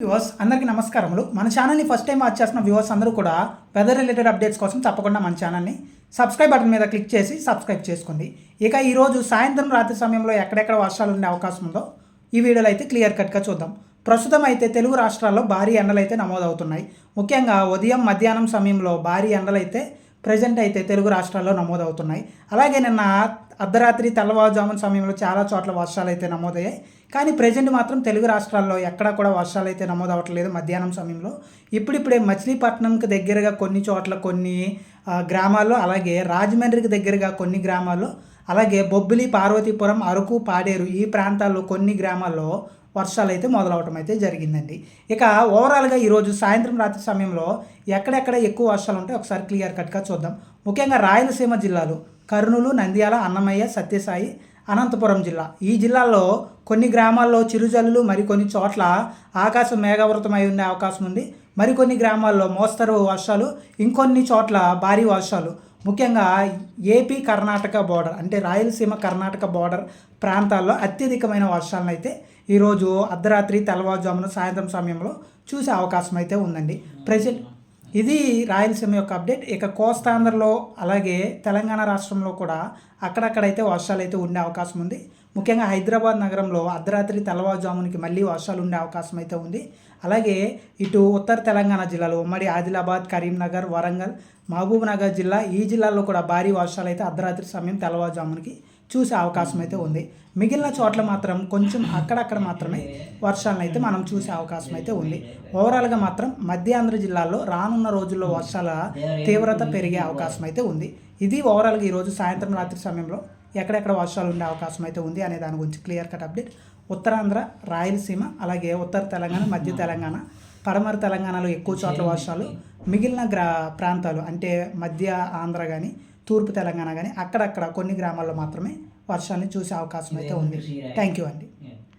Viewers అందరికీ నమస్కారములు. మన ఛానల్ని ఫస్ట్ టైం వాచ్ చేస్తున్న వ్యూవర్స్ అందరూ కూడా వెదర్ రిలేటెడ్ అప్డేట్స్ కోసం తప్పకుండా మన ఛానల్ని సబ్స్క్రైబ్ బటన్ మీద క్లిక్ చేసి సబ్స్క్రైబ్ చేసుకోండి. ఇక ఈరోజు సాయంత్రం రాత్రి సమయంలో ఎక్కడెక్కడ వర్షాలు ఉండే అవకాశం ఉందో ఈ వీడియోలో అయితే క్లియర్ కట్గా చూద్దాం. ప్రస్తుతం అయితే తెలుగు రాష్ట్రాల్లో భారీ ఎండలు అయితే నమోదవుతున్నాయి. ముఖ్యంగా ఉదయం మధ్యాహ్నం సమయంలో భారీ ఎండలు అయితే ప్రజెంట్ అయితే తెలుగు రాష్ట్రాల్లో నమోదవుతున్నాయి. అలాగే నిన్న అర్ధరాత్రి తెల్లవారుజామున సమయంలో చాలా చోట్ల వర్షాలు అయితే నమోదయ్యాయి. కానీ ప్రజెంట్ మాత్రం తెలుగు రాష్ట్రాల్లో ఎక్కడా కూడా వర్షాలు అయితే నమోదవట్లేదు మధ్యాహ్నం సమయంలో. ఇప్పుడిప్పుడే మచిలీపట్నంకి దగ్గరగా కొన్ని చోట్ల కొన్ని గ్రామాల్లో అలాగే రాజమండ్రికి దగ్గరగా కొన్ని గ్రామాల్లో అలాగే బొబ్బిలి పార్వతీపురం అరకు పాడేరు ఈ ప్రాంతాల్లో కొన్ని గ్రామాల్లో వర్షాలు అయితే మొదలవటం అయితే జరిగిందండి. ఇక ఓవరాల్గా ఈరోజు సాయంత్రం రాత్రి సమయంలో ఎక్కడెక్కడ ఎక్కువ వర్షాలు ఉంటాయి ఒకసారి క్లియర్ కట్గా చూద్దాం. ముఖ్యంగా రాయలసీమ జిల్లాలు కర్నూలు నంద్యాల అన్నమయ్య సత్యసాయి అనంతపురం జిల్లా. ఈ జిల్లాల్లో కొన్ని గ్రామాల్లో చిరుజల్లులు మరికొన్ని చోట్ల ఆకాశం మేఘావృతమై ఉండే అవకాశం ఉంది. మరికొన్ని గ్రామాల్లో మోస్తరు వర్షాలు ఇంకొన్ని చోట్ల భారీ వర్షాలు. ముఖ్యంగా ఏపీ కర్ణాటక బోర్డర్ అంటే రాయలసీమ కర్ణాటక బోర్డర్ ప్రాంతాల్లో అత్యధికమైన వర్షాలను అయితే ఈరోజు అర్ధరాత్రి తెల్లవారుజామున సాయంత్రం సమయంలో చూసే అవకాశం అయితే ఉందండి. ప్రజెంట్ ఇది రాయలసీమ యొక్క అప్డేట్ ఇక కోస్తాంధ్రలో అలాగే తెలంగాణ రాష్ట్రంలో కూడా అక్కడక్కడైతే వర్షాలు అయితే ఉండే అవకాశం ఉంది. ముఖ్యంగా హైదరాబాద్ నగరంలో అర్ధరాత్రి తెల్లవారుజామునికి మళ్ళీ వర్షాలు ఉండే అవకాశం అయితే ఉంది. అలాగే ఇటు ఉత్తర తెలంగాణ జిల్లాలో ఉమ్మడి ఆదిలాబాద్ కరీంనగర్ వరంగల్ మహబూబ్ నగర్ జిల్లా ఈ జిల్లాల్లో కూడా భారీ వర్షాలు అయితే అర్ధరాత్రి సమయం తెల్లవారుజామునికి చూసే అవకాశం అయితే ఉంది. మిగిలిన చోట్ల మాత్రం కొంచెం అక్కడక్కడ మాత్రమే వర్షాలను అయితే మనం చూసే అవకాశం అయితే ఉంది. ఓవరాల్గా మాత్రం మధ్యాంధ్ర జిల్లాలో రానున్న రోజుల్లో వర్షాల తీవ్రత పెరిగే అవకాశం అయితే ఉంది. ఇది ఓవరాల్గా ఈరోజు సాయంత్రం రాత్రి సమయంలో ఎక్కడెక్కడ వర్షాలు ఉండే అవకాశం అయితే ఉంది అనే దాని గురించి clear cut update. Uttarandhra Rayalaseema అలాగే ఉత్తర తెలంగాణ మధ్య తెలంగాణ పడమర తెలంగాణలో ఎక్కువ చోట్ల వర్షాలు మిగిలిన గ్రా ప్రాంతాలు అంటే మధ్య ఆంధ్ర కానీ తూర్పు తెలంగాణ కానీ అక్కడక్కడ కొన్ని గ్రామాల్లో మాత్రమే వర్షాన్ని చూసే అవకాశం అయితే ఉంది. థ్యాంక్ యూ అండి.